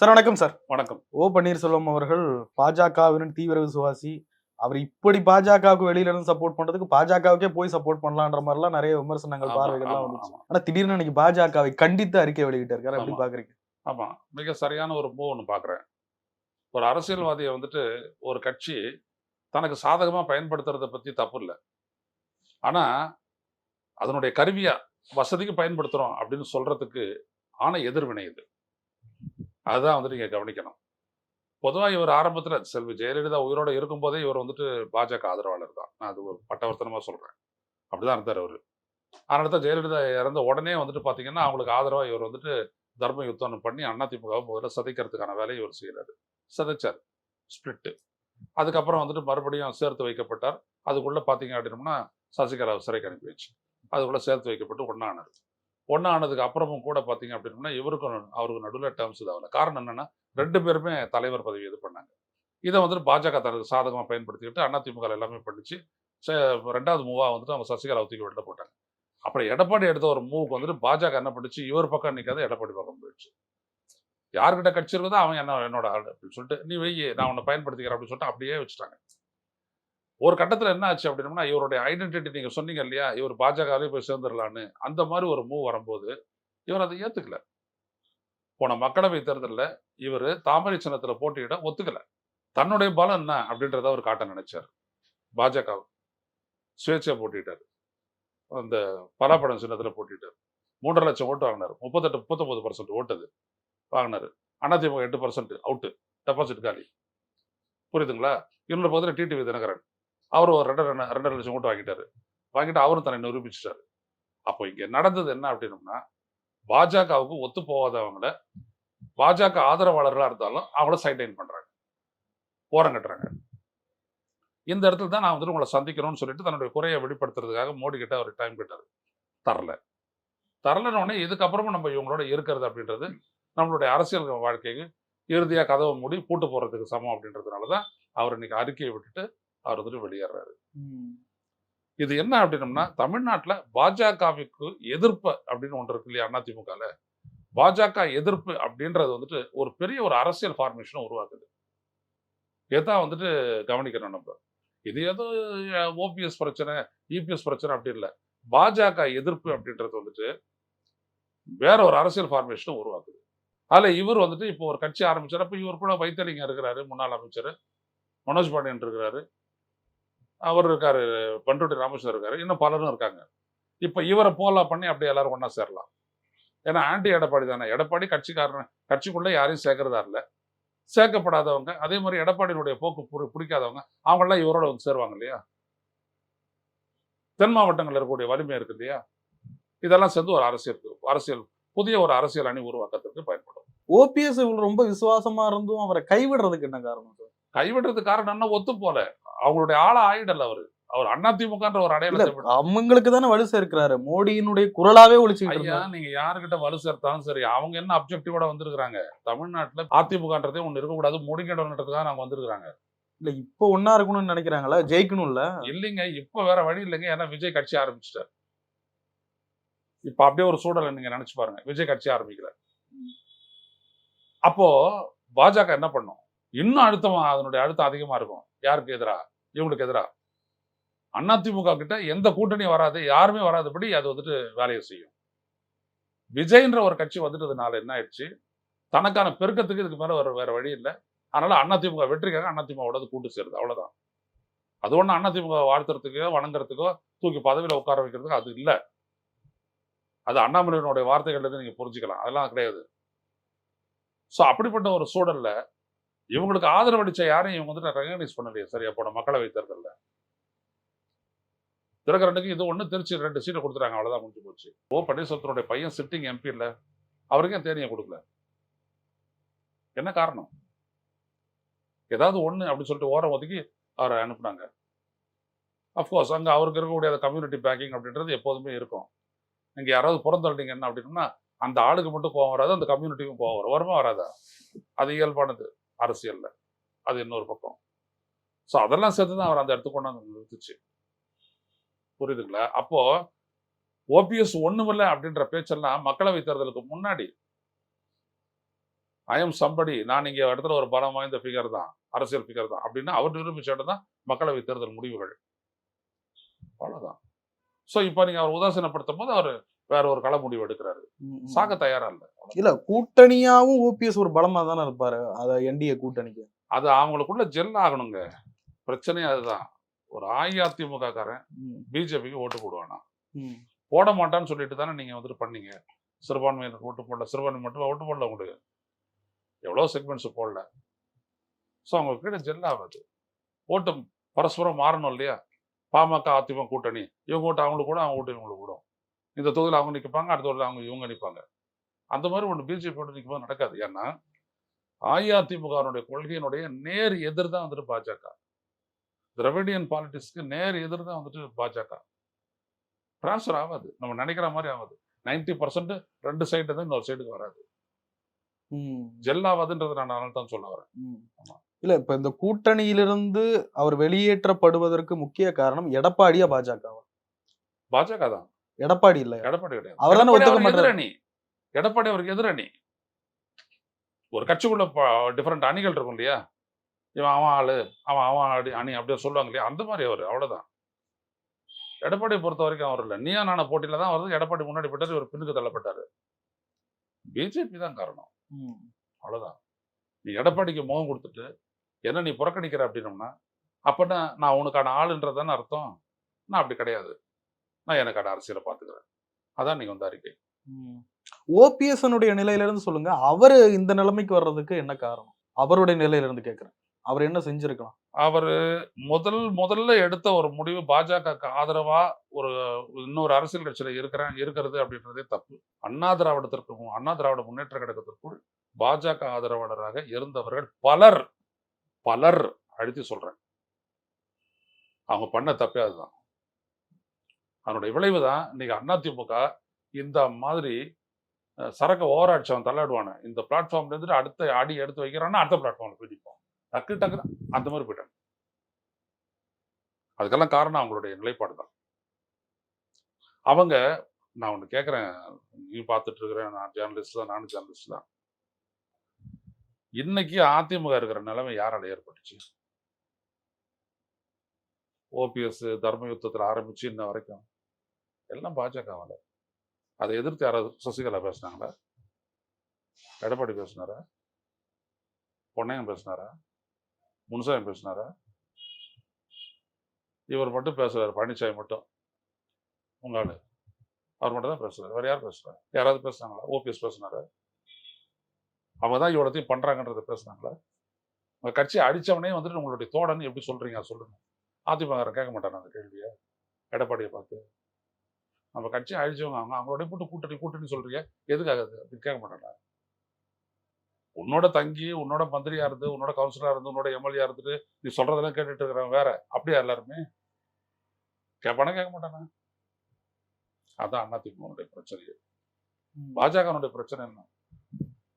Sir வணக்கம் sir. வணக்கம். ஓ பன்னீர்செல்வம் அவர்கள் பாஜகவின் தீவிர விசுவாசி அவர் இப்படி பாஜகவுக்கு வெளியில இருந்து சப்போர்ட் பண்றதுக்கு பாஜகவுக்கே போய் சப்போர்ட் பண்ணலான்ற மாதிரிலாம் நிறைய விமர்சனங்கள் பார்வைகள்லாம் வந்துச்சு. ஆனா திடீர்னு இன்னைக்கு பாஜகவை கண்டித்து அறிக்கை வெளியிட்டிருக்காரு எப்படி ஆமா. பாக்குறீங்க? ஆமா. மிக சரியான ஒரு மூவ் ஒன்று பார்க்குறேன் ஒரு அரசியல்வாதியை வந்துட்டு ஒரு கட்சி தனக்கு சாதகமா பயன்படுத்துறத பத்தி தப்பு இல்லை. ஆனா அதனுடைய கருவியா வசதிக்கு பயன்படுத்துறோம் அப்படின்னு சொல்றதுக்கு ஆன எதிர்வினை இது. அதுதான் வந்துட்டு நீங்கள் கவனிக்கணும். பொதுவாக இவர் ஆரம்பத்தில் செல்வி ஜெயலலிதா உயிரோட இருக்கும்போதே இவர் வந்துட்டு பாஜக ஆதரவாளர் தான். நான் அது ஒரு பட்டவர்த்தனமாக சொல்கிறேன் அப்படிதான் இருந்தார் அவர். அதனால தான் ஜெயலலிதா இறந்த உடனே வந்துட்டு பார்த்தீங்கன்னா அவங்களுக்கு ஆதரவாக இவர் வந்துட்டு தர்ம யுத்தம் பண்ணி அதிமுகவை முதல்ல சதைக்கிறதுக்கான வேலையை இவர் செய்கிறார் சதைச்சார். ஸ்பிளிட்டு அதுக்கப்புறம் வந்துட்டு மறுபடியும் சேர்த்து வைக்கப்பட்டார். அதுக்குள்ளே பார்த்தீங்க அப்படின்னம்னா சசிகலா சிறைக்கு அனுப்பி வச்சு அதுக்குள்ளே சேர்த்து வைக்கப்பட்டு ஒன்றானார் ஒன்னானதுக்கு அப்புறமும் கூட பார்த்தீங்க அப்படின்னா இவருக்கும் அவருக்கு நடுவில் டேர்ம்ஸ் இதாகல காரணம் என்னன்னா ரெண்டு பேருமே தலைவர் பதவி இது பண்ணாங்க. இதை வந்துட்டு பாஜக தனக்கு சாதகமாக பயன்படுத்திக்கிட்டு அதிமுக எல்லாமே பண்ணிச்சு. ரெண்டாவது மூவா வந்துட்டு அவங்க சசிகலா தூக்கி வெளில போட்டாங்க. அப்புறம் எடப்பாடி எடுத்த ஒரு மூவுக்கு வந்துட்டு பாஜக என்ன பண்ணிச்சு? இவர் பக்கம் நிற்காத எடப்பாடி பக்கம் போயிடுச்சு. யார்கிட்ட கட்சி இருக்குதோ அவன் என்ன என்னோட ஆள் அப்படின்னு சொல்லிட்டு நீ வெய் நான் உன்னை பயன்படுத்திக்கிறேன் அப்படின்னு சொல்லிட்டு அப்படியே வச்சுட்டாங்க. ஒரு கட்டத்தில் என்ன ஆச்சு அப்படின்னா இவருடைய ஐடென்டிட்டி நீங்க சொன்னீங்க இல்லையா? இவர் பாஜகவே போய் சேர்ந்துடலான்னு. அந்த மாதிரி ஒரு மூவ் வரும்போது இவர் அதை ஏத்துக்கல. போன மக்களவை தேர்தலில் இவர் தாமரை சின்னத்தில் போட்டியிட ஒத்துக்கல. தன்னுடைய பலம் என்ன அப்படின்றத அவர் காட்ட நினைச்சார். பாஜக சுயேட்சையாக போட்டிட்டார் அந்த பலாப்படம் சின்னத்தில் போட்டிட்டார் மூன்றரை லட்சம் ஓட்டு வாங்கினார். முப்பத்தெட்டு முப்பத்தொம்பது பர்சன்ட் ஓட்டுது வாங்கினார். அதிமுக எட்டு பர்சன்ட் அவுட்டு டெபாசிட் காலி. புரியுதுங்களா? இன்னொரு பக்கத்தில் டிடிவி தினகரன். அவர் ஒரு ரெண்டு ரெண்டரை லட்சம் ஓட்டு வாங்கிட்டாரு. வாங்கிட்டு அவரும் தன்னை நிரூபிச்சிட்டாரு. அப்போ இங்கே நடந்தது என்ன அப்படின்னம்னா பாஜகவுக்கு ஒத்து போகாதவங்கள பாஜக ஆதரவாளர்களாக இருந்தாலும் அவங்கள சைட்லைன் பண்றாங்க. ஓரம் கட்டுறாங்க. இந்த இடத்துல தான் நான் வந்துட்டு உங்களை சந்திக்கணும்னு சொல்லிட்டு தன்னுடைய குறையை வெளிப்படுத்துறதுக்காக மோடி கிட்ட அவர் டைம் கேட்டார். தரல. தரலன்னு இதுக்கப்புறமும் நம்ம இவங்களோட இருக்கிறது அப்படின்றது நம்மளுடைய அரசியல் வாழ்க்கைக்கு இறுதியாக கதவை மூடி பூட்டு போடுறதுக்கு சமம் அப்படின்றதுனால தான் அவர் இன்னைக்கு அறிக்கையை விட்டுட்டு அவர் வெளியேறாரு. இது என்ன அப்படின்னம்னா தமிழ்நாட்டில் பாஜகவுக்கு எதிர்ப்பு அப்படின்னு ஒன்று இருக்கு இல்லையா அதிமுகல? பாஜக எதிர்ப்பு அப்படின்றது வந்துட்டு ஒரு பெரிய ஒரு அரசியல் ஃபார்மேஷனை உருவாக்குது. இதான் வந்துட்டு கவனிக்கணும் நம்ம. இது ஏதோ ஓபிஎஸ் பிரச்சனை இபிஎஸ் பிரச்சனை அப்படி இல்லை. பாஜக எதிர்ப்பு அப்படின்றது வந்துட்டு வேற ஒரு அரசியல் ஃபார்மேஷனை உருவாக்குது. அதுல இவர் வந்துட்டு இப்போ ஒரு கட்சி ஆரம்பிச்சார். அப்போ இவர் கூட வைத்தலிங்க இருக்கிறாரு முன்னாள் அமைச்சர். மனோஜ் பாண்டியன் இருக்கிறாரு. அவர் இருக்காரு பண்ருட்டி ராமேஸ்வரர் இருக்காரு இன்னும் பலரும் இருக்காங்க. இப்போ இவரை போலா பண்ணி அப்படியே எல்லாரும் ஒண்ணா சேரலாம். ஏன்னா ஆண்டி எடப்பாடி தானே. எடப்பாடி கட்சிக்காரன் கட்சிக்குள்ள யாரையும் சேர்க்கறதா இல்லை. சேர்க்கப்படாதவங்க அதே மாதிரி எடப்பாடியினுடைய போக்கு பிடிக்காதவங்க அவங்களாம் இவரோட வந்து சேருவாங்க இல்லையா? தென் மாவட்டங்கள்ல இருக்கக்கூடிய வலிமை இருக்கு இல்லையா? இதெல்லாம் சேர்ந்து ஒரு அரசியல் அரசியல் புதிய ஒரு அரசியல் அணி உருவாக்கத்திற்கு பயன்படும். ஓபிஎஸ் இவ்வளவு ரொம்ப விசுவாசமா இருந்தும் அவரை கைவிடுறதுக்கு என்ன காரணம் சார் கைவிடுறதுக்கு காரணம் என்ன? ஒத்து போல அவங்களுடைய ஆள ஆயிடல அவரு. அவர் அதிமுகன்ற ஒரு விட்டு- அவங்களுக்கு தானே வலு சேர்க்கிறாரு. மோடியினுடைய குரலாவே ஒழிச்சுக்கிட்டு ஐயா நீங்க யாருக்கிட்ட வலு சேர்த்தாலும் சரி அவங்க என்ன அப்ஜெக்டிவோட வந்திருக்காங்க தமிழ்நாட்டுல அதிமுகன்றதே ஒண்ணு இருக்கக்கூடாது. முடிக்கணுன்றதுக்காக நாங்க வந்திருக்காங்க இல்ல இப்ப ஒன்னா இருக்கணும்னு நினைக்கிறாங்களா? ஜெயிக்கணும்ல இல்லைங்க இப்ப வேற வழி இல்லைங்க. ஏன்னா விஜய் கட்சி ஆரம்பிச்சிட்டார். இப்ப அப்படியே ஒரு சூழலை நீங்க நினைச்சு பாருங்க. விஜய் கட்சி ஆரம்பிக்கிறார் அப்போ பாஜக என்ன பண்ணும்? இன்னும் அழுத்தம் அதனுடைய அழுத்தம் அதிகமா இருக்கும். யாருக்கு எதிரா? இவங்களுக்கு எதிரா? அதிமுக கிட்ட எந்த கூட்டணியும் வராது யாருமே வராதபடி அது வந்துட்டு வேலையை செய்யும். விஜய்ன்ற ஒரு கட்சி வந்துட்டதுனால என்ன ஆயிடுச்சு? தனக்கான பெருக்கத்துக்கு இதுக்கு மேலே வேற வேற வழி இல்லை. அதனால அதிமுக வெற்றிக்காக அதிமுகவோட கூட்டு சேருது அவ்வளோதான் அது ஒண்ணு அதிமுக வாழ்த்துறதுக்கோ வணங்குறதுக்கோ தூக்கி பதவியில் உட்கார வைக்கிறதுக்கோ அது இல்லை. அது அண்ணாமலையினுடைய வார்த்தைகள் இருந்து புரிஞ்சுக்கலாம். அதெல்லாம் கிடையாது. ஸோ அப்படிப்பட்ட ஒரு சூழல்ல இவங்களுக்கு ஆதரவு அளிச்ச யாரையும் இவங்க வந்துட்டு ரெகனைஸ் பண்ணலையே. சரியா போன மக்களவை தேர்தலில். தினகரனுக்கு இது ஒண்ணு திருச்சி ரெண்டு சீட்டை கொடுத்துட்டாங்க. அவ்வளவுதான் முடிஞ்சு போச்சு. ஓ பன்னீர்செல்வத்தினுடைய பையன் சிட்டிங் எம்பி இல்ல. அவருக்கும் தேனியை கொடுக்கல. என்ன காரணம்? ஏதாவது ஒண்ணு அப்படின்னு சொல்லிட்டு ஓரம் ஒதுக்கி அவரை அனுப்புனாங்க. அஃப்கோர்ஸ் அங்க அவருக்கு இருக்கக்கூடிய அந்த கம்யூனிட்டி பேக்கிங் அப்படின்றது எப்போதுமே இருக்கும். இங்கே யாராவது பிறந்தள்ளிங்க என்ன அப்படின்னா அந்த ஆளுக்கு மட்டும் கோவம் வராது அந்த கம்யூனிட்டிக்கும் கோவம் வரும். வருமா வராதா? அது இயல்பானது. அரசியல்ல. அது இன்னொரு பக்கம். ஸோ அதெல்லாம் சேர்த்து தான் அவர் அந்த இடத்துக்கு கொண்டாந்து நிறுத்துச்சு. புரியுதுங்களா? அப்போ ஓபிஎஸ் ஒண்ணுமில்ல அப்படின்ற பேச்செல்லாம் மக்களவை தேர்தலுக்கு முன்னாடி. ஐ எம் சம்படி நான் இங்க இடத்துல ஒரு பலம் வாய்ந்த ஃபிகர் தான் அரசியல் ஃபிகர் தான் அப்படின்னு அவர் நிரூபிச்ச இடம் தான் மக்களவை தேர்தல் முடிவுகள். அவ்வளோதான் சோ இப்ப நீங்க அவர் உதாசீனப்படுத்தும் போது அவர் வேற ஒரு கள முடிவு எடுக்கிறாரு. சாக தயாரா இல்ல. இல்ல கூட்டணியாவும் ஓபிஎஸ் ஒரு பலமா தானே இருப்பாரு அத என்டிஏ கூட்டணிக்கு. அது அவங்களுக்குள்ள ஜெல் ஆகணுங்க. பிரச்சனையே அதுதான். ஒரு அஇஅதிமுக காரன் பிஜேபிக்கு ஓட்டு போடுவானா? போட மாட்டான்னு சொல்லிட்டு தானே நீங்க வந்துட்டு பண்ணீங்க? சிறுபான்மையினருக்கு ஓட்டு போடல சிறுபான்மை மட்டும் ஓட்டு போடல உங்களுக்கு. எவ்வளோ செக்மெண்ட்ஸ் போடல. ஸோ அவங்க கிட்ட ஜெல் ஆகாது. ஓட்டு பரஸ்பரம் மாறணும் இல்லையா? பாமக அதிமுக கூட்டணி. இவங்க ஓட்டு அவங்களுக்கு கூட அவங்க ஓட்டு இவங்களுக்கு கூட இந்த தொகுதியில் அவங்க நிற்பாங்க அடுத்த தொகுதியில் அவங்க இவங்க நிற்பாங்க. அந்த மாதிரி ஒன்று பிஜேபி ஓட்டு நிற்கும் போது நடக்காது. ஏன்னா அஇஅதிமுகனுடைய கொள்கையினுடைய நேர் எதிர் தான் வந்துட்டு பாஜக. திராவிடியன் பாலிட்டிக்ஸ்க்கு நேர் எதிர் தான் வந்துட்டு பாஜக. டிரான்ஸ்ஃபர் ஆகாது. நம்ம நினைக்கிற மாதிரி ஆகாது. நைன்டி பர்சன்ட் ரெண்டு சைடு தான் இன்னொரு சைடுக்கு வராது. ஜெல் ஆகாதுன்றது நான் அதனால தான் சொல்ல வரேன். இல்ல இப்ப இந்த கூட்டணியிலிருந்து அவர் வெளியேற்றப்படுவதற்கு முக்கிய காரணம் எடப்பாடியா பாஜக பாஜக தான். எடப்பாடி இல்ல எடப்பாடி கிடையாது. அவர் தானே ஒத்துக்க மாட்டாரு. எடப்பாடி அவருக்கு எதிரணி. ஒரு கட்சிக்குள்ள டிஃப்ரெண்ட் அணிகள் இருக்கும் இல்லையா? இவன் அவன் ஆளு அவன் அவன் அடி அணி அப்படியே சொல்லுவாங்க இல்லையா? அந்த மாதிரி அவர் அவ்வளவுதான். எடப்பாடியை பொறுத்த வரைக்கும் அவர் இல்லை. நீயா நான போட்டியில தான் வருது எடப்பாடி முன்னாடி போட்டாரு இவர் பின்னுக்கு தள்ளப்பட்டாரு. பிஜேபி தான் காரணம். ம், அவ்வளவுதான் நீ எடப்பாடிக்கு முகம் கொடுத்துட்டு என்ன நீ புறக்கணிக்கிற? அப்படின்னோம்னா அப்பனா நான் உனக்கான ஆளுன்றதானே அர்த்தம்? நான் அப்படி கிடையாது. நான் எனக்கான அரசியலை பார்த்துக்கிறேன். அதான் நீங்க வந்து அறிக்கை. ம். ஓபிஎஸ் நிலையில இருந்து சொல்லுங்க. அவரு இந்த நிலைமைக்கு வர்றதுக்கு என்ன காரணம்? அவருடைய நிலையில இருந்து கேக்குறேன் அவர் என்ன செஞ்சிருக்கலாம்? அவர் முதல் முதல்ல எடுத்த ஒரு முடிவு பாஜகவுக்கு ஆதரவா ஒரு இன்னொரு அரசியல் கட்சியில இருக்கிறேன் இருக்கிறது அப்படின்றதே தப்பு. அண்ணா திராவிடத்திற்கு அண்ணா திராவிட முன்னேற்ற கழகத்திற்குள் பாஜக ஆதரவாளராக இருந்தவர்கள் பலர் பலர் அழுத்தி சொல்றேன். அவங்க பண்ண தப்பே அதுதான். அதனுடைய விளைவு தான் இன்னைக்கு அதிமுக இந்த மாதிரி சரக்கு ஓவராட்சி அவன் தள்ளாடுவானே. இந்த பிளாட்ஃபார்ம்ல இருந்துட்டு அடுத்த அடி எடுத்து வைக்கிறான்னா அடுத்த பிளாட்ஃபார்ம்ல பிடிப்போம் டக்கு டக்கு அந்த மாதிரி போயிட்டாங்க. அதுக்கெல்லாம் காரணம் அவங்களுடைய நிலைப்பாடு தான். அவங்க நான் ஒன்று கேட்குறேன் நீ பார்த்துட்டு இருக்கிறேன் நான் ஜேர்னலிஸ்ட் தான் நானும் ஜேர்னலிஸ்ட் தான். இன்னைக்கு அதிமுக இருக்கிற நிலைமை யாரால ஏற்பட்டுச்சு? ஓபிஎஸ் தர்ம யுத்தத்தில் ஆரம்பிச்சு இன்ன வரைக்கும் எல்லாம் பாஜகவால. அதை எதிர்த்து யாராவது சசிகலா பேசுனாங்களா? எடப்பாடி பேசினாரா? பொன்னையன் பேசினாரா? முனுசாமி பேசினாரா? இவர் மட்டும் பேசுறாரு பழனிசாமி மட்டும். உங்க ஆளு. அவர் மட்டும் தான் பேசுகிறார் வேறு யார் பேசுகிறார் யாராவது பேசுனாங்களா ஓபிஎஸ் பேசுனாரா? அவங்க தான் இவ்வளோத்தையும் பண்றாங்கன்றத பேசுனாங்களா? உங்கள் கட்சி அடித்தவனே வந்துட்டு உங்களுடைய தோழன்னு எப்படி சொல்றீங்க? அதை சொல்லுங்க. அதிமுக கேட்க மாட்டாங்க அந்த கேள்வியை? எடப்பாடியை பார்த்து. நம்ம கட்சி அழிச்சவங்க அவங்க. அவங்களோட போட்டு கூட்டணி கூட்டணி சொல்றீங்க. எதுக்காக அது? அப்படின்னு கேட்க மாட்டாங்க உன்னோட தங்கி உன்னோட மந்திரியா இருந்து உன்னோட கவுன்சிலரா இருந்து உன்னோட எம்எல்ஏ இருந்துட்டு நீ சொல்றதெல்லாம் கேட்டுட்டு இருக்கிறவன் வேற. அப்படியா எல்லாருமே? கேட்பானா கேட்க மாட்டானா? அதான் அதிமுகனுடைய பிரச்சனை பாஜகனுடைய பிரச்சனை என்ன?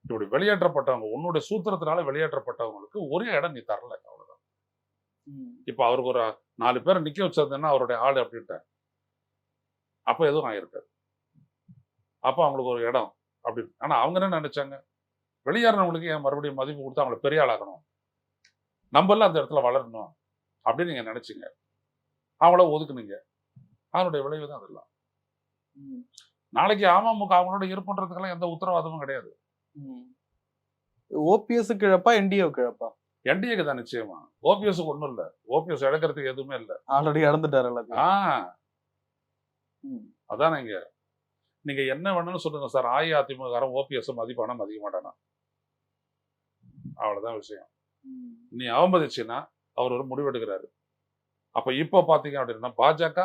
இப்படி வெளியேற்றப்பட்டவங்க உன்னுடைய சூத்திரத்தினால வெளியேற்றப்பட்டவங்களுக்கு ஒரே இடம் நீ தரல அவ்வளவுதான். இப்ப அவருக்கு ஒரு நாலு பேரை நிக்க வச்சிருந்தேன்னா அவருடைய ஆளு அப்படின்ட்டு அப்ப எதுவும் ஆயிருக்காது. அப்ப அவங்களுக்கு ஒரு இடம் அப்படி. ஆனா அவங்க என்ன நினைச்சாங்க? வெளியேறினவங்களுக்கு ஏன் மறுபடியும் மதிப்பு கொடுத்து அவங்களை பெரிய ஆளாக்கணும்? நம்மளாம் அந்த இடத்துல வளரணும் அப்படின்னு நீங்க நினைச்சீங்க. அவங்கள ஒதுக்குனீங்க. அதனுடைய விளைவு தான் அதெல்லாம். நாளைக்கு அமமுக அவங்களோட இருப்புன்றதுக்கெல்லாம் எந்த உத்தரவாதமும் கிடையாது. ம். ஓபிஎஸ் கிழப்பா என்டிஏ கிழப்பா? என்டிஏக்கு தான் நிச்சயமா. ஓபிஎஸ்க்கு ஒன்றும் இல்லை. ஓபிஎஸ் எடுக்கிறதுக்கு எதுவுமே இல்லை. ஆல்ரெடி இறந்துட்டாரு எல்லாத்தையும். ஆ. அதான் நீங்க நீங்க என்ன வேணும்னு சொல்லுங்க சார்? அஇஅதிமுக ஓபிஎஸ் மதிப்பானா மதிக்க மாட்டானா? அவ்வளவுதான் விஷயம். நீ அவமதிச்சுன்னா அவர் ஒரு முடிவெடுக்கிறாரு. அப்ப இப்போ பாத்தீங்க அப்படின்னா பாஜக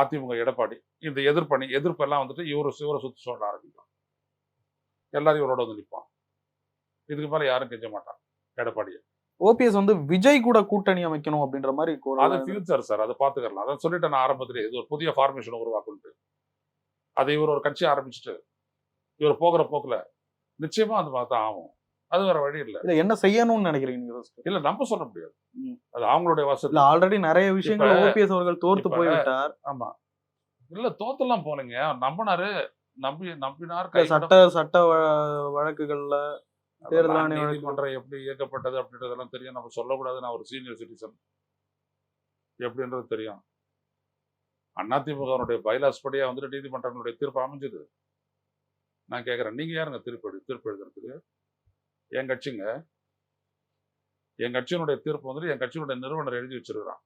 அதிமுக எடப்பாடி இந்த எதிர்ப்பணி எதிர்ப்பெல்லாம் வந்துட்டு இவரு இவரை சுத்தி சொல்ல ஆரம்பிக்கும். எல்லாரும் இவரோட வந்து நிற்பான் இதுக்கு மேல யாரும் கெஞ்ச மாட்டான் எடப்பாடியை. ஓபிஎஸ் வந்து விஜய் கூட கூட்டணி அமைக்கணும் அப்படின்ற மாதிரி அது ஃபியூச்சர் சார் அதை பார்த்துக்கலாம் அதை சொல்லிட்டு நான் ஆரம்பத்திலே. இது ஒரு புதிய ஃபார்மேஷன் உருவாக்குன்ட்டு. அதை இவர் ஒரு கட்சி ஆரம்பிச்சுட்டு இவர் போகிற போக்குல நிச்சயமா அது பார்த்தா ஆகும். அது வேற வழி இல்லை. இல்ல என்ன செய்யணும்னு நினைக்கிறீங்க நீங்க? இல்ல நம்ம சொல்ல முடியாது. அது அவங்களுடைய இல்ல வசதி ஆல்ரெடி நிறைய விஷயங்கள் ஓபிஎஸ் அவர்கள் தோர்த்து போய்விட்டார். ஆமா. இல்ல தோத்தெல்லாம் போலீங்க நம்பினாரு நம்பி நம்பினார் சட்ட சட்ட வழக்குகள்ல தேர்தல் அதெல்லாம் ஆணைய வழக்கு. நீதிமன்றம் எப்படி இயக்கப்பட்டது அப்படின்றதெல்லாம் தெரியும். நம்ம சொல்லக்கூடாது நான் ஒரு சீனியர் சிட்டிசன் எப்படின்றது தெரியும். அதிமுகவுடைய பைலாஸ் படியா வந்துட்டு நீதிமன்றங்களுடைய தீர்ப்பு அமைஞ்சது. நான் கேட்குறேன் நீங்க யாருங்க தீர்ப்பு தீர்ப்பு எழுதுறதுக்கு? என் கட்சிங்க. என் கட்சியினுடைய தீர்ப்பு வந்துட்டு என் கட்சியினுடைய நிறுவனர் எழுதி வச்சிருக்கிறான்.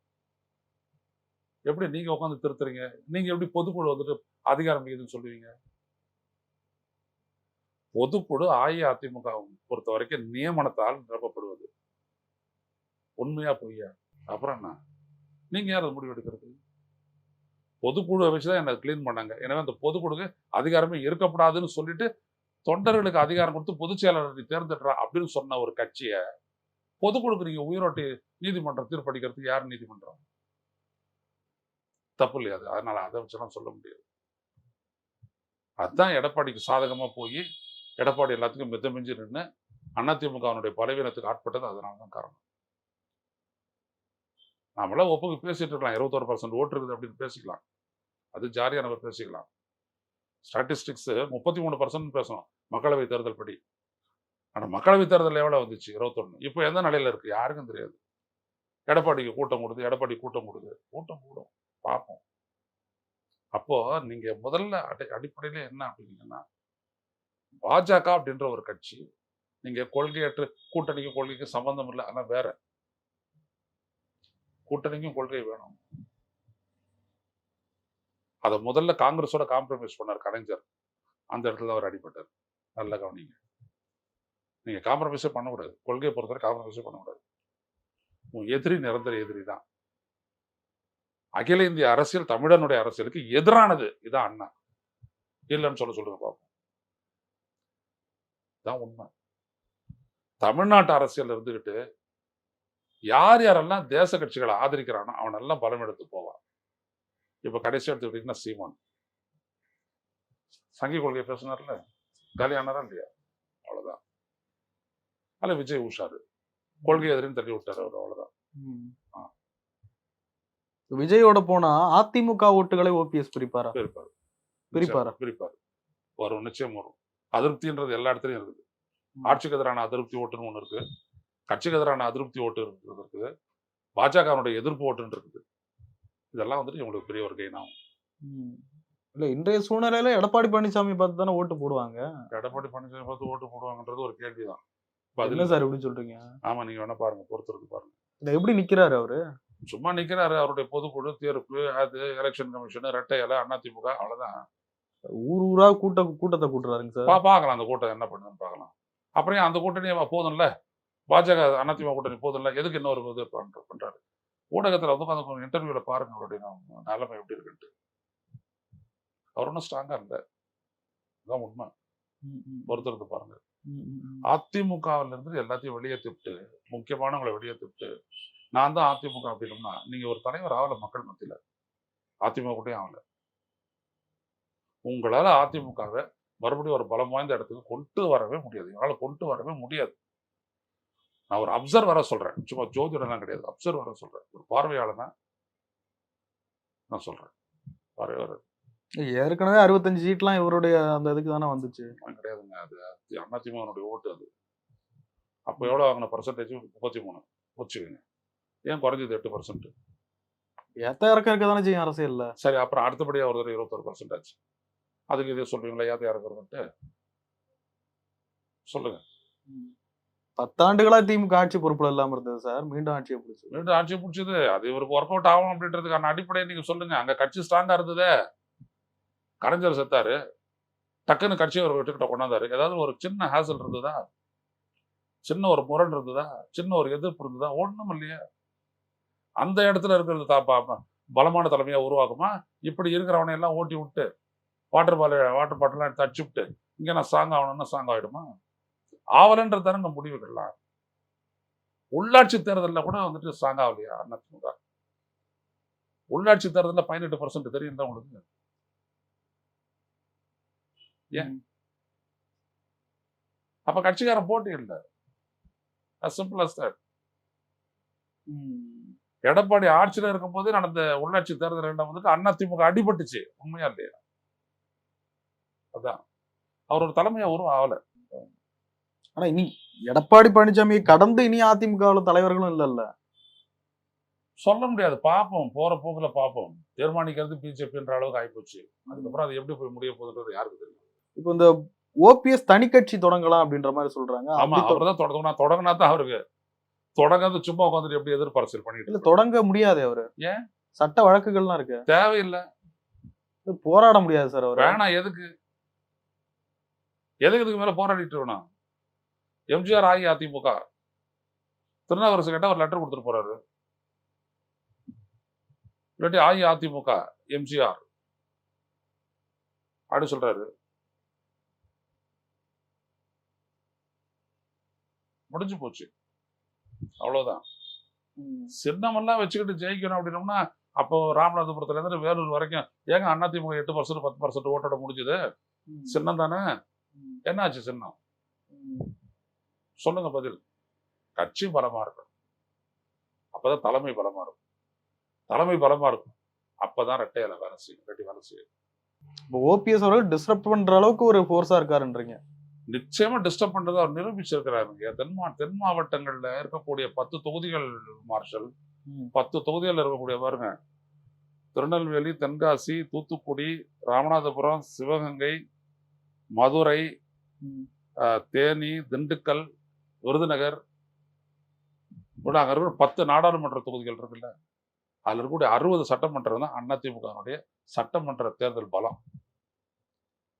எப்படி நீங்க உட்காந்து திருத்துறீங்க? நீங்க எப்படி பொதுக்குழு வந்துட்டு அதிகாரம் மிகுதுன்னு சொல்லுவீங்க? பொதுக்குழு அஇஅதிமுக பொறுத்த வரைக்கும் நியமனத்தால் நிரப்பப்படுவது. உண்மையா பொய்யா? அப்புறம் என்ன? நீங்க யார் அது முடிவு எடுக்கிறது பொதுக்குழுவை வச்சுதான் என்ன கிளீன் பண்ணாங்க. எனவே அந்த பொதுக்குழுக்கு அதிகாரமே இருக்கப்படாதுன்னு சொல்லிட்டு தொண்டர்களுக்கு அதிகாரம் கொடுத்து பொதுச் செயலாளர் தேர்ந்தெடுறா அப்படின்னு சொன்ன ஒரு கட்சியை பொதுக்குழுக்கு நீங்க உயிரோட்டி நீதிமன்றம் தீர்ப்பளிக்கிறதுக்கு யார் நீதிமன்றம்? தப்பு இல்லையாது அதனால அதை வச்செல்லாம் சொல்ல முடியாது. அதுதான் எடப்பாடிக்கு சாதகமா போய் எடப்பாடி எல்லாத்துக்கும் மித மிஞ்சி நின்று அதிமுகவினுடைய பலவீனத்துக்கு ஆட்பட்டது அதனால தான் காரணம். நாமெல்லாம் ஒப்புக்கு பேசிட்டு இருக்கலாம். இருபத்தோரு பர்சன்ட் ஓட்டு இருக்குது அப்படின்னு பேசிக்கலாம். அது ஜாலியாக நம்ம பேசிக்கலாம். ஸ்டாட்டிஸ்டிக்ஸ் முப்பத்தி மூணு பர்சன்ட் பேசணும் மக்களவை தேர்தல் படி. ஆனால் மக்களவை தேர்தல் எவ்வளோ வந்துச்சு? இருபத்தொன்று இப்போ எந்த நிலையில இருக்கு? யாருக்கும் தெரியாது. எடப்பாடிக்கு கூட்டம் கொடுது எடப்பாடி கூட்டம் கொடுது. கூட்டம் கூடும். பார்ப்போம். அப்போ நீங்க முதல்ல அடி அடிப்படையில என்ன அப்படிங்கன்னா பாஜக அப்படின்ற ஒரு கட்சி நீங்க கொள்கையற்ற கூட்டணிக்கும் கொள்கைக்கும் சம்மந்தம் இல்லை. ஆனா வேற. கூட்டணிக்கும் கொள்கை வேணும். அதை முதல்ல காங்கிரஸோட காம்ப்ரமைஸ் பண்ணார் கலைஞர். அந்த இடத்துல அவர் அடிபட்டார். நல்ல கவனிங்க. நீங்க காம்ப்ரமைஸே பண்ணக்கூடாது. கொள்கையை பொறுத்தவரை காம்ப்ரமைஸே பண்ணக்கூடாது. உன் எதிரி நிரந்தர எதிரி தான். அகில இந்திய அரசியல் தமிழனுடைய அரசியலுக்கு எதிரானது. இதான் அண்ணா. இல்லைன்னு சொல்ல சொல்லுங்க பாப்போம். இதான் உண்மை. தமிழ்நாட்டு அரசியல் இருந்துகிட்டு யார் யாரெல்லாம் தேச கட்சிகளை ஆதரிக்கிறானோ அவனெல்லாம் பலம் எடுத்து போவான். இப்ப கடைசி எடுத்துக்கிட்டீங்கன்னா சீமான் சங்கி கொள்கை பேசினார்ல? காலியானாரா இல்லையா? அவ்வளவுதான். அல்ல விஜய் உஷாரு. கொள்கை எதிரின்னு தள்ளி விட்டாரு அவர் அவ்வளவுதான். ஆ. விஜயோட போனா அதிமுக ஓட்டுகளை ஓபிஎஸ் பிரிப்பாரா? பிரிப்பாரு. பிரிப்பாரா? பிரிப்பாரு. வரும் நிச்சயம் வரும். அதிருப்தின்றது எல்லா இடத்துலயும் இருக்குது. ஆட்சிக்கு எதிரான அதிருப்தி ஓட்டுன்னு ஒண்ணு இருக்கு. கட்சிக்கு எதிரான அதிருப்தி ஓட்டு இருக்குது பாஜகவுடைய எதிர்ப்பு ஓட்டுன்னு இருக்குது. இதெல்லாம் வந்துட்டு இவங்களுக்கு பெரிய ஒரு கெயின் ஆகும். இல்ல இன்றைய சூழ்நிலையில எடப்பாடி பழனிசாமி பார்த்து தானே ஓட்டு போடுவாங்க? எடப்பாடி பழனிசாமி பார்த்து ஓட்டு போடுவாங்கன்றது ஒரு கேள்விதான். பதில் சார் இப்படி சொல்றீங்க? ஆமா நீங்க வேணா பாருங்க பொறுத்திருந்து பாருங்க. இல்ல எப்படி நிக்கிறாரு அவரு? சும்மா நிக்கிறாரு அவருடைய பொதுக்குழு தீர்ப்பு அது எலெக்ஷன் கமிஷன் ரெட்டை இலை அதிமுக அவ்வளவுதான். ஊர் ஊரா கூட்ட கூட்டத்தை கூட்டுறாருங்க சார். பார்க்கலாம் அந்த கூட்டம் என்ன பண்ணுதுன்னு பார்க்கலாம். அப்புறம் அந்த கூட்டணி போதும்ல? பாஜக அதிமுக கூட்டணி போதும்ல? எதுக்கு இன்னொரு இது பண்ற- பண்றாரு? ஊடகத்துல வந்து உட்காந்து இன்டர்வியூல பாருங்க அவருடைய நிலைமை எப்படி இருக்குன்ட்டு. அவர் ஒன்றும் ஸ்ட்ராங்கா இல்ல. அதான் உண்மை. பொறுத்திருந்து பாருங்க. அதிமுகவில் இருந்து எல்லாத்தையும் வெளியேற்றி விட்டு முக்கியமானவங்களை வெளியேற்றி விட்டு நான் தான் அதிமுக அப்படின்னோம்னா நீங்க ஒரு தலைவர் ஆகல மக்கள் மத்தியில. அதிமுக கூட்டயும் ஆகல. உங்களால அதிமுகவை மறுபடியும் ஒரு பலம் வாய்ந்த இடத்துக்கு கொண்டு வரவே முடியாது. எங்களால கொண்டு வரவே முடியாது. நான் ஒரு அப்சர்வரா சொல்றேன். சும்மா ஜோதிடம்லாம் கிடையாது. அப்சர்வரா சொல்றேன். ஒரு பார்வையாளனா நான் சொல்றேன். பார்வையாளர் ஏற்கனவே அறுபத்தஞ்சு சீட்லாம் இவருடைய அந்த இதுக்கு தானே வந்துச்சு. கிடையாதுங்க. அது அதிமுகனுடைய ஓட்டு அது. அப்போ எவ்வளோ வாங்கின பர்சன்டேஜ் முப்பத்தி மூணு வச்சுக்கோங்க ஏன் குறைஞ்சது எட்டு பர்சன்ட் ஏத்த இறக்க இருக்க தானே செய்யும் அரசியல்ல. சரி அப்புறம் அடுத்தபடியாக ஒரு தடவை இருபத்தொரு பர்சன்ட் ஆச்சு. அதுக்கு இதே சொல்றீங்களா? ஏத்த இறக்குறதுன்ட்டு. சொல்லுங்க. பத்தாண்டுகளா திமுக ஆட்சி பொறுப்புல இல்லாம இருந்தது சார். மீண்டும் ஆட்சியை பிடிச்சது. மீண்டும் ஆட்சியை பிடிச்சது. அது இவருக்கு ஒர்க் அவுட் ஆகும் அப்படின்றதுக்கான அடிப்படையை நீங்க சொல்லுங்க. அங்க கட்சி ஸ்ட்ராங்கா இருந்ததே. கலைஞர் செத்தாரு. டக்குன்னு கட்சியை அவர் விட்டுக்கிட்ட கொண்டாந்தாரு. ஏதாவது ஒரு சின்ன ஹேசல் இருந்ததா? சின்ன ஒரு முரண் இருந்ததா? சின்ன ஒரு எதிர்ப்பு இருந்ததா? ஒண்ணும் இல்லையா. அந்த இடத்துல இருக்கிறது தா- பா- பலமான தலைமையா உருவாக்குமா? இப்படி இருக்கிறவனை எல்லாம் ஓட்டி விட்டு வாட்டர் பால் வாட்டர் பாட்டிலாம் எடுத்து அடிச்சு விட்டு இங்க நான் சாங் ஆகணும்னா சாங் ஆயிடுமா? ஆவலன்றது தானே நம்ம முடிவுகள்லாம் உள்ளாட்சி தேர்தலில் கூட வந்துட்டு ஸ்ட்ராங் ஆகலையா அதிமுக உள்ளாட்சி தேர்தலில் பதினெட்டு பர்சன்ட் தெரியும் தான் உங்களுக்கு. ஏன்? அப்ப கட்சிக்காரன் போட்டி இல்லை. Simple as that. எடப்பாடி ஆட்சியில் இருக்கும்போது நடந்த உள்ளாட்சி தேர்தல் வந்துட்டு அதிமுக அடிபட்டுச்சு. உண்மையா இல்லையா? அதான். அவர் ஒரு தலைமையா உருவம் ஆகல ஆனா இனி எடப்பாடி பழனிசாமியை கடந்து இனி அதிமுகவுல தலைவர்களும் இல்லல்ல. சொல்ல முடியாது. பார்ப்போம் போற போக்குல பார்ப்போம் தீர்மானிக்கிறது பிஜேபின்ற அளவுக்கு ஆயிப்போச்சு. அதுக்கப்புறம் அது எப்படி போய் முடிய போகுதுன்றது யாருக்கு தெரியும்? இப்போ இந்த ஓபிஎஸ் தனி கட்சி தொடங்கலாம் அப்படின்ற மாதிரி சொல்றாங்க. ஆமா அவர் தான் தொடங்கணும். தொடங்கினா தான் அவருக்கு. தொடங்காத சும்மா உட்காந்துட்டு எப்படி எதிர்பார்சல் பண்ணிட்டு இல்ல? தொடங்க முடியாது அவரு. ஏன்? சட்ட வழக்குகள்லாம் இருக்கு. தேவையில்லை. போராட முடியாது சார் அவரு. வேணாம் எதுக்கு? எதுக்கு இதுக்கு மேல போராடிட்டு இருக்கணும்? எம்ஜிஆர் அஇஅதிமுக திருநாவுக்கரசு கேட்டா ஒரு லெட்டர் கொடுத்துட்டு போறாரு இல்லாட்டி அஇஅதிமுக எம்ஜிஆர் அப்படி சொல்றாரு முடிஞ்சு போச்சு அவ்வளவுதான். சின்னமெல்லாம் வச்சுக்கிட்டு ஜெயிக்கணும் அப்படின்னோம்னா அப்போ ராமநாதபுரத்துல இருந்து வேலூர் வரைக்கும் ஏங்க அதிமுக எட்டு பர்சன்ட் பத்து பர்சன்ட் ஓட்டோட முடிஞ்சது. சின்னம் தானே. என்னாச்சு சின்னம். சொல்லுங்க பதில். கட்சி பலமா இருக்கும் அப்பதான் தலைமை பலமா இருக்கும். தலைமை பலமா இருக்கும். அப்பதான் ரெட்டையில வேலை செய்யும். ரெட்டி வேலை செய்யும். இப்போ ஓபிஎஸ் அவர்கள் டிஸ்டர்ப் பண்ற அளவுக்கு ஒரு ஃபோர்ஸா இருக்காருன்றீங்க. நிச்சயமா டிஸ்டர்ப் பண்றதை அவர் நிரூபிச்சிருக்கிறாருங்க தென் மா தென் மாவட்டங்கள்ல இருக்கக்கூடிய பத்து தொகுதிகள் மார்ஷல். பத்து தொகுதிகள் இருக்கக்கூடிய பாருங்க. திருநெல்வேலி தென்காசி தூத்துக்குடி ராமநாதபுரம் சிவகங்கை மதுரை தேனி திண்டுக்கல் விருதுநகர் இப்படி அங்க இருக்கிற பத்து நாடாளுமன்ற தொகுதிகள் இருக்குல்ல அதுல இருக்கக்கூடிய அறுபது சட்டமன்றம் தான் அதிமுகனுடைய சட்டமன்ற தேர்தல் பலம்.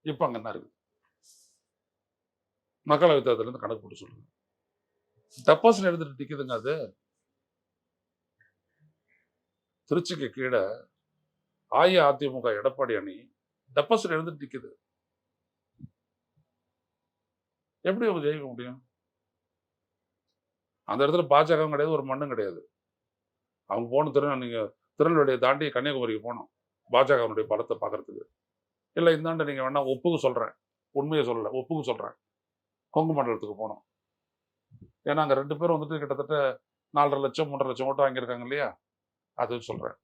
இப்போ அங்க என்ன இருக்கு? மக்களவைத் தேர்தலேருந்து கணக்கு போட்டு சொல்லுங்க. டெபாசிட் எடுத்துட்டு நிக்குதுங்க அது. திருச்சிக்கு கீழே அஇஅதிமுக எடப்பாடி அணி டெபாசிட் எழுந்துட்டு நிக்குது. எப்படி அவங்க ஜெயிக்க முடியும்? அந்த இடத்துல பாஜகவும் கிடையாது ஒரு மண்ணும் கிடையாது. அவங்க போன திரு நீங்கள் திருநெல்வேலியை தாண்டி கன்னியாகுமரிக்கு போனோம் பாஜகவினுடைய பலத்தை பார்க்கறதுக்கு இல்லை இந்தாண்ட நீங்கள் வேணால் ஒப்புக்கு சொல்கிறேன் உண்மையை சொல்லலை ஒப்புக்கு சொல்கிறேன் கொங்கு மண்டலத்துக்கு போனோம். ஏன்னா அங்கே ரெண்டு பேரும் வந்துட்டு கிட்டத்தட்ட நாலரை லட்சம் மூன்றரை லட்சம் ஓட்டு வாங்கியிருக்காங்க இல்லையா? அது சொல்கிறேன்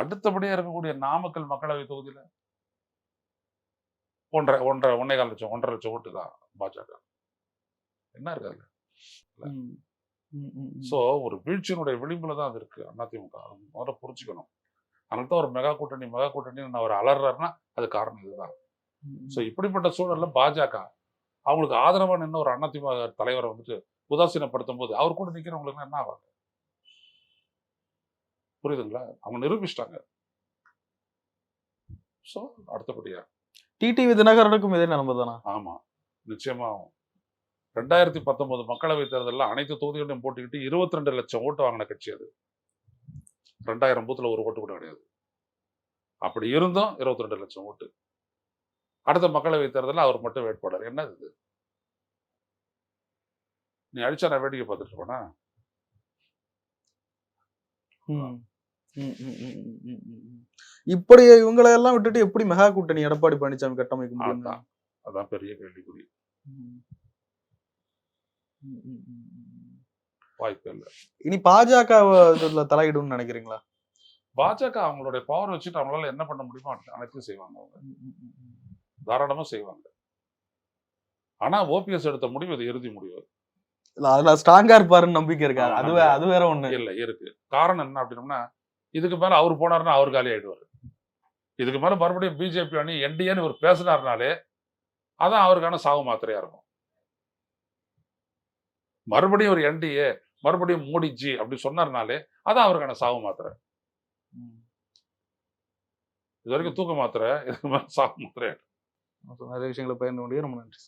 அடுத்தபடியாக இருக்கக்கூடிய நாமக்கல் மக்களவை தொகுதியில் ஒன்றரை ஒன்றரை ஒன்னே கால் லட்சம் ஒன்றரை லட்சம் ஓட்டு தான் பாஜக. என்ன இருக்காது ஸோ ஒரு வீழ்ச்சியினுடைய விளிம்புல தான் அது இருக்கு. அதிமுக அது முதல்ல புரிஞ்சுக்கணும். அதனால தான் ஒரு மெகா கூட்டணி மெகா கூட்டணி அவர் அலறாருன்னா அது காரணம் இதுதான். ஸோ இப்படிப்பட்ட சூழல்ல பாஜக அவங்களுக்கு ஆதரவா நின்று ஒரு அதிமுக தலைவரை வந்துட்டு உதாசீனப்படுத்தும் போது அவர் கூட நிக்கிறவங்களுக்கு என்ன ஆவாங்க? புரியுதுங்களா? அவங்க நிரூபிச்சிட்டாங்க. ஸோ அடுத்தபடியா. டிடிவி தினகரனுக்கும் இதே நிலைமை தானா? ஆமா. நிச்சயமா ரெண்டாயிரத்தி பத்தொன்பது மக்களவை தேர்தலில் அனைத்து தொகுதிகளையும் போட்டுக்கிட்டு இருபத்தி ரெண்டு லட்சம் ஓட்டு வாங்கின கட்சி அது. ரெண்டாயிரம் பூத்துல ஒரு ஓட்டு கூட கிடையாது. அப்படி இருந்தும் இருபத்தி ரெண்டு லட்சம் ஓட்டு. அடுத்த மக்களவை தேர்தலில் அவர் மட்டும் வேட்பாளர். என்ன இது? நீ அடிச்சா நான் வேடிக்கை பார்த்துட்டு ம். இப்படி இவங்களை எல்லாம் விட்டுட்டு எப்படி மெகா கூட்டணி எடப்பாடி பழனிசாமி கட்டமைக்க முடியும்? அதான். அதான் பெரிய கேள்விக்குறி. வாய்ப்பு இல்லை. இனி பாஜக இதுல தலையிடும்னு நினைக்கிறீங்களா? பாஜக அவங்களுடைய பவர் வச்சுட்டு அவங்களால என்ன பண்ண முடியுமோ அனைத்தையும் செய்வாங்க அவங்க. தாராளமா செய்வாங்க. ஆனா ஓபிஎஸ் எடுத்த முடிவு இது இறுதி முடிவு இல்ல அதுல ஸ்ட்ராங்கா இருப்பாருன்னு நம்பிக்கை இருக்கா ஆமா, அது அது வேற ஒண்ணு. இல்ல இருக்கு. காரணம் என்ன அப்படின்னம்னா இதுக்கு மேல அவர் போனாருன்னா அவர் காலி ஆயிடுவாரு. இதுக்கு மேல மறுபடியும் பிஜேபி அணி என்டிஏன்னு இவர் பேசினாருனாலே அதான் அவருக்கான சாவு மாத்திரையா இருக்கும். மறுபடியும் ஒரு என்டிஏ மறுபடியும் மோடிஜி அப்படி சொன்னார்னாலே அதான் அவருக்கான சாவு மாத்திரை. இது வரைக்கும் தூக்க மாத்திரை இதுக்கு மேல சாவு மாத்திரை. நிறைய விஷயங்களை பகிர்ந்து கொண்டே ரொம்ப நன்றி